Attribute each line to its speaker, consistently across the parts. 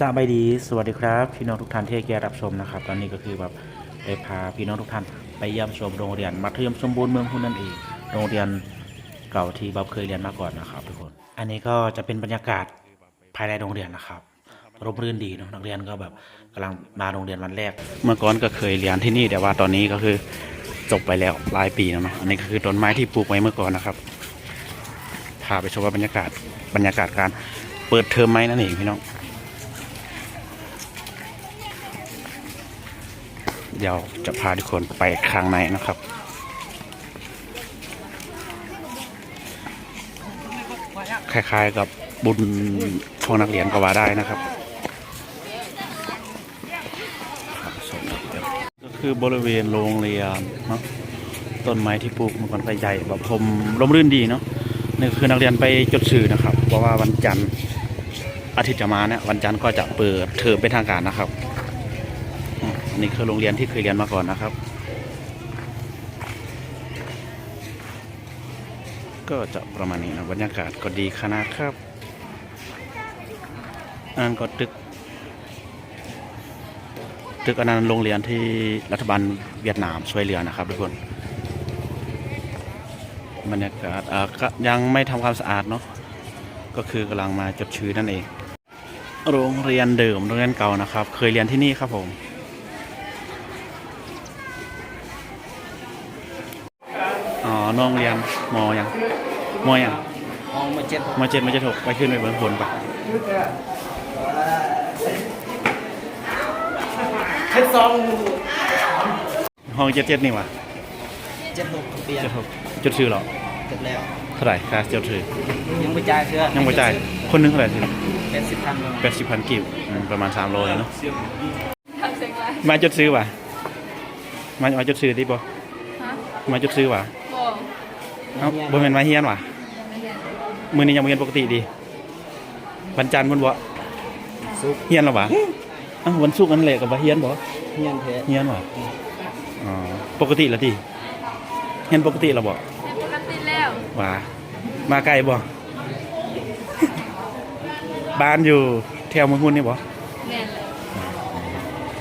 Speaker 1: สบายดี สวัสดีครับ พี่น้องทุกท่านที่ให้เกียรติรับชมนะครับ ตอนนี้ก็คือแบบได้พาพี่น้องทุกท่านไปเยี่ยมชมโรงเรียนมัธยมสมบูรณ์เมืองพุ่นนั่นเอง โรงเรียนเก่าที่บ๊อบเคยเรียนมาก่อนนะครับ ทุกคน อันนี้ก็จะเป็นบรรยากาศภายในโรงเรียนนะครับร่มรื่นดีเนาะนักเรียนก็แบบกำลังมาโรงเรียนวันแรก เมื่อก่อนก็เคยเรียนที่นี่แต่ว่าตอนนี้ก็คือจบไปแล้วหลายปีแล้วเนาะ อันนี้ก็คือต้นไม้ที่ปลูกไว้เมื่อก่อนนะครับ พาไปชมว่าบรรยากาศบรรยากาศการเปิดเทอมไหมนั่นเองพี่น้อง เดี๋ยวจะพาทุกคนไปข้างในนะครับ คล้ายๆกับบุญของนักเรียนก็ว่าได้นะครับก็คือบริเวณโรงเรียนเนาะต้นไม้ที่ปลูกมันก็ใหญ่แบบผมร่มรื่นดีเนาะนี่คือนักเรียนไปจดชื่อนะครับ เพราะว่าวันจันทร์อาทิตย์จะมาเนี่ยวันจันทร์ก็จะเปิดเทอมเป็นทางการนะครับ นนี้คือโรงเรียนที่เคยเรียนมาก่อนนะครับ ก็จะประมาณนี้นะบรรยากาศก็ดีขนาดครับอันนั้นก็ตึก ตึกอันนั้นโรงเรียนที่รัฐบาลเวียดนามช่วยเหลือนะครับทุกคนบรรยากาศอ่าก็ยังไม่ทำความสะอาดเนาะก็คือกำลังมาจดชื่อนั่นเอง โรงเรียนเดิมโรงเรียนเก่านะครับ เคยเรียนที่นี่ครับผม อ๋อ น้องเรียนมอยังมอยัง
Speaker 2: มองมาเจ็ด
Speaker 1: มอเจ็ดมอเจ็ดหกไปขึ้นไปเบิ้งผลปะ
Speaker 2: เจ็ดสอง
Speaker 1: ห้องเจ็ดเจ็ดนี่วะ
Speaker 2: เจ็ดหกเปลี่ยน
Speaker 1: เจ็ดหกจุดชื่อเหรอ
Speaker 2: เจ็ดแล้ว
Speaker 1: เท่าไหร่ค่าเจ็ดชื่อ
Speaker 2: ยังไม่จ่ายเชื่อ
Speaker 1: ยังไม่จ่ายคนหนึงเท่าไหร่สิ
Speaker 2: เป็นสิบพันเลย
Speaker 1: แปดสิบพันกิวอืมประมาณสามโลเลยเนาะมาจุดซื้อวะมามาจุดซื้อดิบ่มาจุดซื้อวะ
Speaker 3: บอก
Speaker 1: เอ้าบ่แม่นมาเฮียนวะมื้อนี้ยังบ่เฮียนปกติดีวันจันทร์มันบ่
Speaker 2: ซุป
Speaker 1: เฮียนแล้ววะอ้าววันศุกร์นั่นแหละก็บ่เฮียนบ่
Speaker 2: เฮียนเพชร
Speaker 1: เฮียนวะอ๋อปกติแล้วดิเฮียนปกติแล้วบ่
Speaker 3: เป็นปกติแล้ว
Speaker 1: ว่ามาไกลบ่บ้านอยู่แถวเมืองหุ่นนี่บ่
Speaker 3: แน่นเลย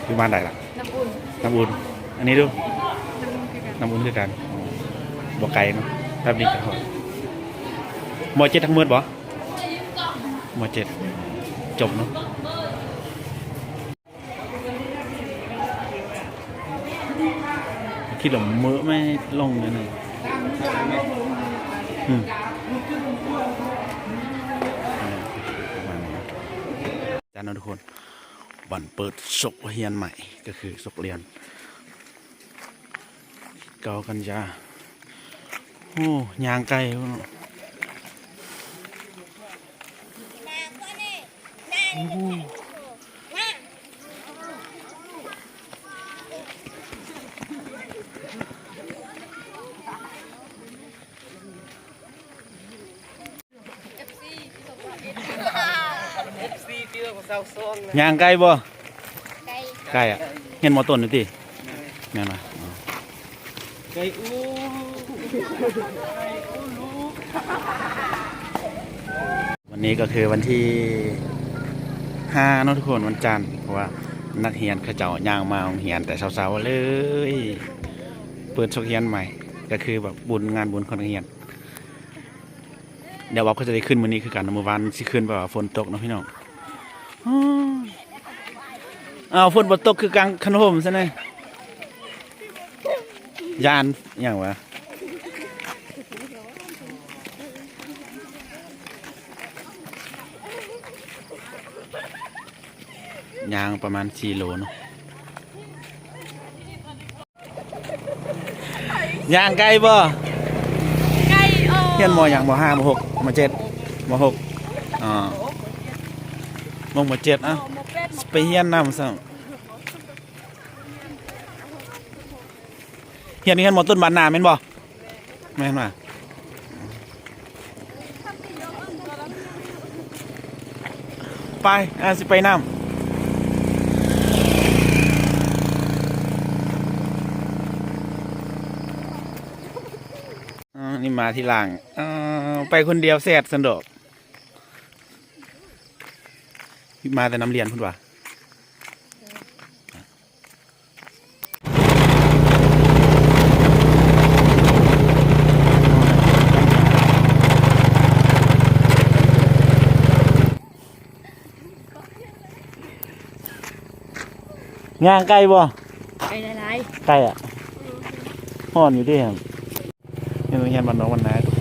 Speaker 1: อยู่บ้านใดล่ะ
Speaker 3: น้ำอุ่น
Speaker 1: น้ำอุ่นอันนี้ดู
Speaker 3: น้ำอุ่นคือกัน
Speaker 1: น้ำอุ่นคือกันบ่ไกลเนาะ แป๊บเดียวก็พอมเจ็ดทั้งมืดบ่มเจ็ดจบเนาะคิดหลมมือไม่ลงเลยนะอืมประมานนะจ้านทุกคนบันเปิดศกเรียนใหม่ก็คือศกเรียนเกากันยา โอ้ยางไกลพุ่นเนาะโอ้โหยางไกลบ่ไกลอะเห็นหมอต้นอยู่ติแม่นบ่อ๋อ
Speaker 2: ไก่อู้
Speaker 1: วันนี้ก็คือวันที่ห้าเนอะทุกคนวันจันทร์เพราะว่านักเรียนเขาเจ้าย่างมาโรงเรียนแต่เช้าๆเลย เปิดโรงเรียนใหม่ ก็คือแบบบุญงานบุญของนักเรียน เดี๋ยวว่าเขาจะได้ขึ้นวันนี้คือกันเมื่อวานสิขึ้นแบบว่าฝนตกนะพี่น้องอ้าวอ้าฝนบ่ตกคือกลางขนมซะหน่อยยานอย่างวะ ยางประมาณ4โลเนาะยางไกลบ่
Speaker 3: ไก่โอ
Speaker 1: เฮียนมออย่างมห้ามหกมเจ็ดมหกอ่ามงมเจ็ดอะ
Speaker 3: หมกเป็ด
Speaker 1: ไปเฮียนนำซะเฮียนเฮียนมอต้นบานนาแม่นบ่แม่นมาไปอะสิไปน้ำอ่านี่ มาที่หลังอ่าไปคนเดียวแสดสันดอกมาแต่น้ำเรียนพุ่นว่ะย่างไก่บ่
Speaker 3: ไปหลาย
Speaker 1: ไก่อะห่อนอยู่ดิครับนี่โรง เรียนบ้านน้องวันนาทุก